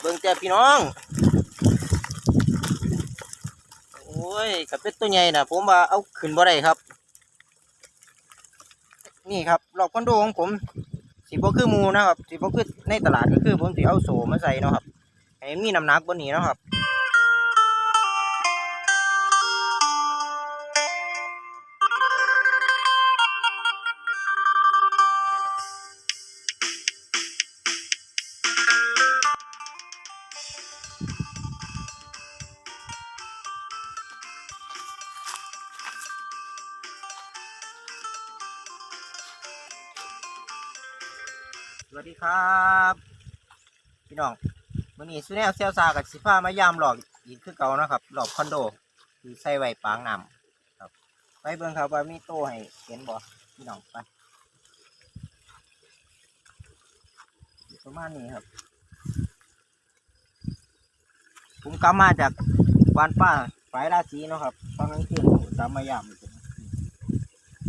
เบิ่งแต่พี่น้อง โอ้ยกับเป็ดตัวใหญ่นะผมว่าเอาขึ้นบ่ได้ครับ นี่ครับรอบคอนโดของผมสีบ่คือมูนะครับสีบ่คือในตลาดก็คือผมสีเอาโสมาใส่เนาะครับให้มีน้ำหนักบนนี้เนาะครับ สวัสดีครับพี่น้องวันนี้ซูแนลเซลซากับสิฟ้ามายามหลอกอีกคือเก่านะครับหลอกคอนโดที่ใส่ไว้ปางน้ำครับ ไปเบิ่งครับว่ามีโต้ให้เห็นบ่พี่น้องไปประมาณนี้ครับ ผมกลับมาจากบ้านป้าฝ่ายราศีเนาะครับตอนนั้นคือผมกลับมายาม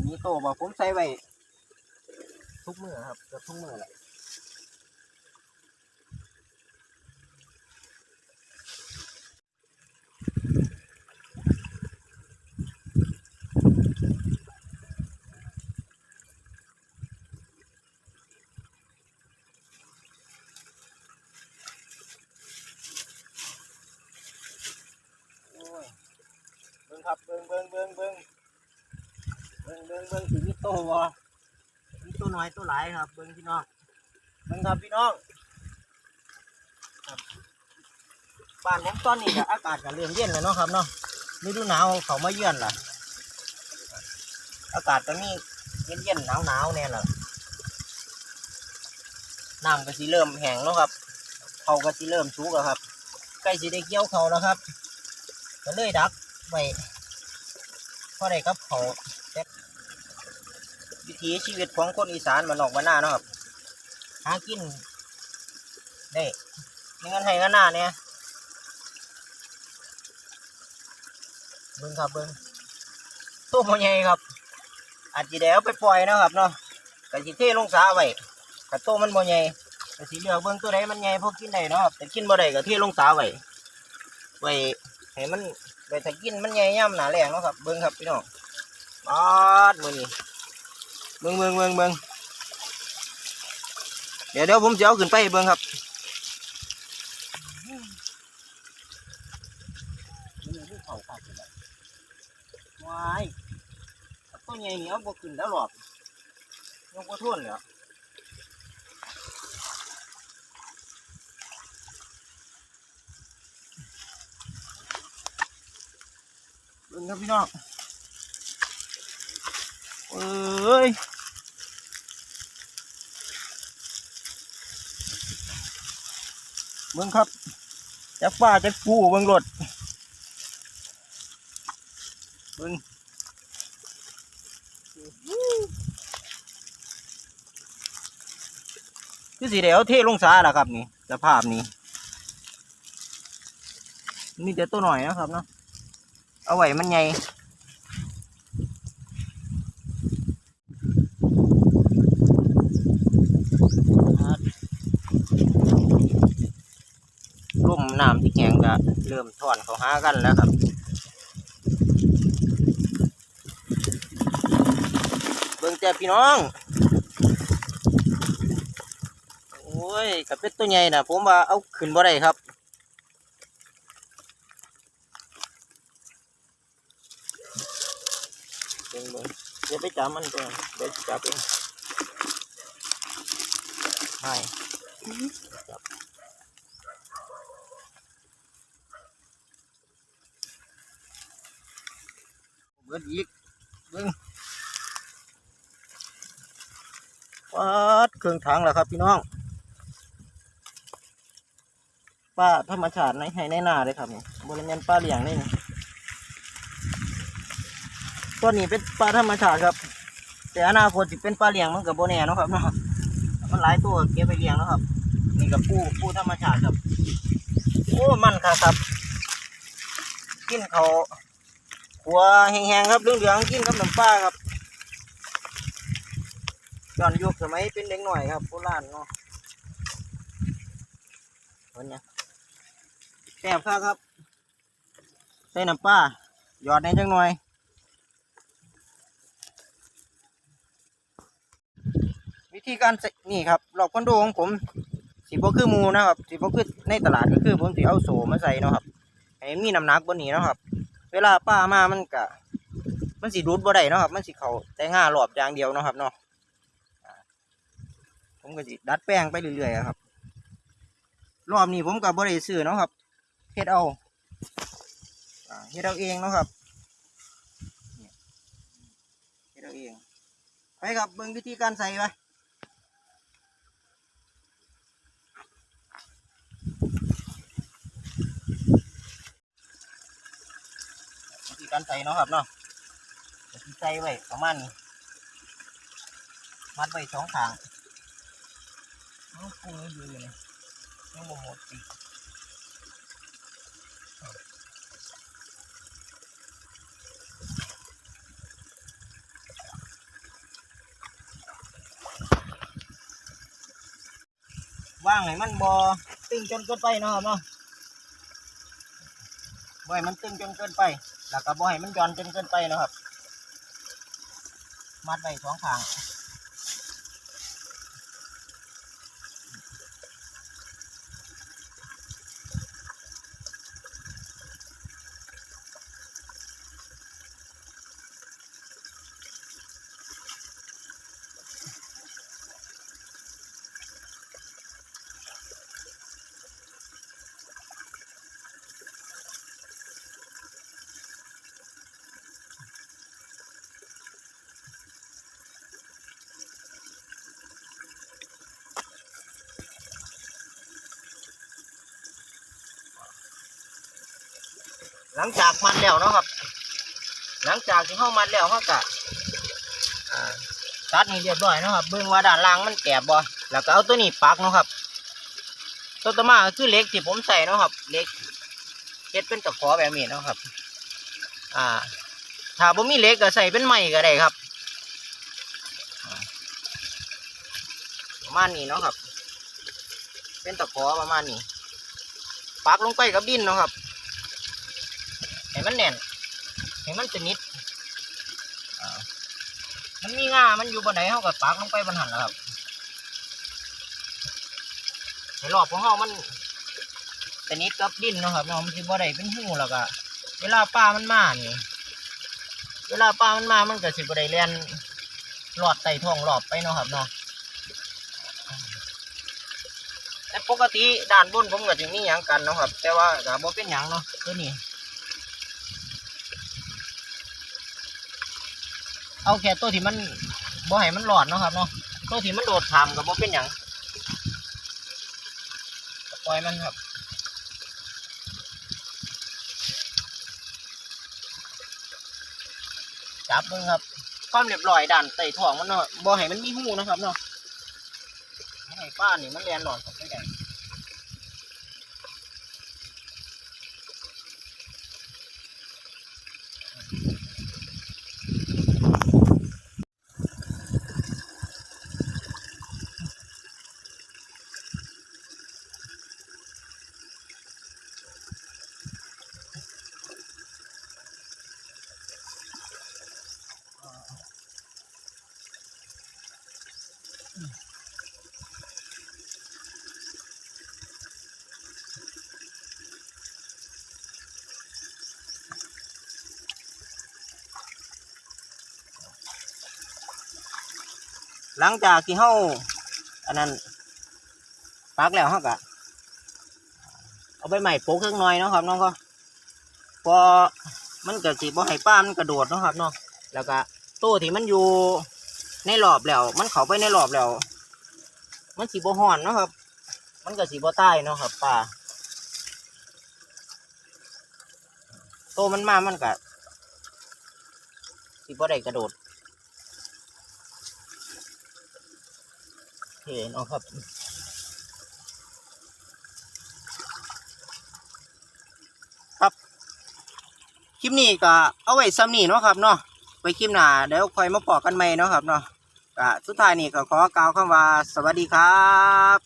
มีโต้บ่ผมใส่ไว้ทุกมือครับเกือบทุกมือแหละ ครับเบิ่งเบิ่งเบิ่งเบิ่งเบิ่งเบิ่งเบิ่งสิมีโตบ่มีตัวน้อยตัวหลายครับ เบิ่งพี่น้องเบิ่งครับพี่น้องบ้านผมตอนนี้อากาศก็เริ่มเย็นแล้วเนาะครับเนาะฤดูหนาวเขามาเยือนล่ะ อากาศก็มีเย็นเย็นๆหนาวหนาวแน่ล่ะน้ำก็สิเริ่มแห้งแล้วครับเขาก็สิเริ่มสุกแล้วครับใกล้สิได้เกี่ยวเขาแล้วครับก็เลยดักไว้ พอได้กับเขาวิถีชีวิตของคนอีสานมันออกมาหน้าเนาะครับหากินได้ในเงินให้เงินหน้าเนี่ยเบิ้งครับเบิ้งตัวมันใหญ่ครับ อาจจะได้เอาไปปล่อยนะครับเนาะกะสิเทลงสาไว้กะตัวมันบ่ใหญ่กะสิเหลือกเบิ้งตัวใดมันใหญ่พอกินได้เนาะครับแต่กินบ่ได้กะเทลงสาไว้ไว้ให้มัน ไปถ้ากินมันใหญ่ย่ำหนาแรงเนาะครับเบิ้งครับพี่น้องปาดมือนี่เบิ้งเบิ้งเบิ้งเบิ้งเดี๋ยวเดี๋ยวผมจะเอาขึ้นไปเบิ้งครับว้ายต้นใหญ่เหนียวบวกขึ้นแล้วหรอกยังบ่ทุ่นเลย เบิ้งครับพี่น้องเอ้ยเบิ้งครับจักป้าจักปูเบิ้งรถเบิ้งคือสีเดียวเทลงสาแล้วครับนี่สภาพนี้ มีแต่ตัวหน่อยนะครับเนาะ เอาไว้มันใหญ่ร่มน้ำที่แข็งก็เริ่มถอนเขาหากันแล้วครับเบิ่งแต่พี่น้อง โอ้ยกับเป็ดตัวใหญ่นะผมว่าเอาขึ้นบ่ได้ครับ เบิ่งเบิ่งเดี๋ยวไปจับมันก่อนเดี๋ยวสิจับเองใช่จับเบิดอีกเบิ่งปัดเครื่องถังแล้วครับพี่น้องป้าธรรมชาติในให้ในหน้าเลยครับนี่บริเวณป้าเลี้ยงนี่นี่ ตัวนี้เป็นปลาธรรมชาติครับ แต่อนาคตจะเป็นปลาเลี้ยงมันกับโบแน่เนาะครับเนาะมันหลายตัวเก็บไปเลี้ยงแล้วครับ นี่กับปูปูธรรมชาติครับ โอ้มันค่ะครับ กินเขาหัวแห้งๆครับเหลืองๆกินกับน้ำปลาครับย้อนยุคสมัยเป็นเด็กหน่อยครับโบราณเนาะคนเนี้ยแซ่บครับครับใส่น้ำปลาหยอดในจังหน่อย วิธีการนี่ครับรอบคอนโดของผมสีบ่คือมูนะครับสีบ่คือในตลาดก็คือผมสีเอาโสมาใส่นะครับให้มีน้ำหนักบนนี้นะครับ เวลาป้ามามันก็มันสีดูดบ่ได้นะครับ มันสีเขาแต่ง่ารอบอย่างเดียวนะครับเนาะผมก็สิดัดแปลงไปเรื่อยๆครับ รอบนี้ผมก็บ่ได้ซื้อนะครับเฮ็ดเอาเฮ็ดเอาเองนะครับเนี่ยเฮ็ดเอาเองไปครับเบิ่งวิธีการใส่ไป การใส่เนาะครับเนาะวิธีใส่ไว้ประมาณนี้มัดไว้สองขางเอาปูอยู่นี่ยังบ่หมดอีกว่างให้มันบอตึงจนเกินไปเนาะครับเนาะบ่ให้มันตึงจนเกินไป แล้วก็บ่ให้มันย้อนจนเกินไปนะครับ มัดไว้สองข้าง หลังจากมันแล้วเนาะครับ หลังจากที่เข้ามันแล้วเขากะตัดนี่เรียบร้อยเนาะครับเบิ่งว่าด้านล่างมันแกบบ่แล้วก็เอาตัวนี้ปักเนาะครับ ตัวต่อมาคือเล็กที่ผมใส่เนาะครับเล็กเฮ็ดเป็นตะขอแบบนี้เนาะครับ อ่า ถ้าผมมีเล็กก็ใส่เป็นไม้ก็ได้ครับประมาณนี้เนาะครับ เป็นตะขอประมาณนี้ปักลงไปกับดินเนาะครับ มันแน่นให้มันสนิทมันมีง่ามันอยู่บนไหนเขากับปักลงไปบนหันแล้วครับให้รอบของเขามันสนิทกับดินนะครับเนาะมันคือบ่ได้เป็นหูแล้วก็เวลาปลามันมานี่เวลาปลามันมามันก็สิบ่ได้เลียนหลอดไต่ท้องหลอบไปนะครับเนาะแต่ปกติด้านบนผมก็จะมีหยังกันนะครับ แต่ว่าก็บ่เป็นหยังเนาะตัวนี้ เอาแค่ตัวที่มันบ่ให้มันหลอดเนาะครับเนาะตัวที่มันโดดขามกับบ่เป็นหยังปล่อยมันครับจับมึงครับความเรียบร้อยด่านใส่ถ่องมันเนาะบ่ให้มันมีหูนะครับเนาะบ่ให้ป้านี่มันแลนหลอดกับไม่ได้ หลังจากที่เฮาอันนั้นปักแล้วเฮาก็เอาใบใหม่โปะเครื่องหน่อยเนาะครับน้องก็พอมันก็สิบ่ให้ป้ามันกระโดดเนาะครับเนาะแล้วก็ตู้ที่มันอยู่ในรอบแล้ว มันเข้าไปในรอบแล้ว มันสีบ่ฮ้อนเนาะครับ มันก็สีบ่ตายเนาะครับป้าโตมันมามันก็สีบ่ได้กระโดด โอ เคเนาะครับครับคลิปนี้ก็เอาไว้ซ้ำนี่เนาะครับเนาะไว้คลิปหน้าเดี๋ยวค่อยมาปอกันใหม่เนาะครับเนาะก็สุดท้ายนี่ก็ขอกล่าวคำว่าสวัสดีครับ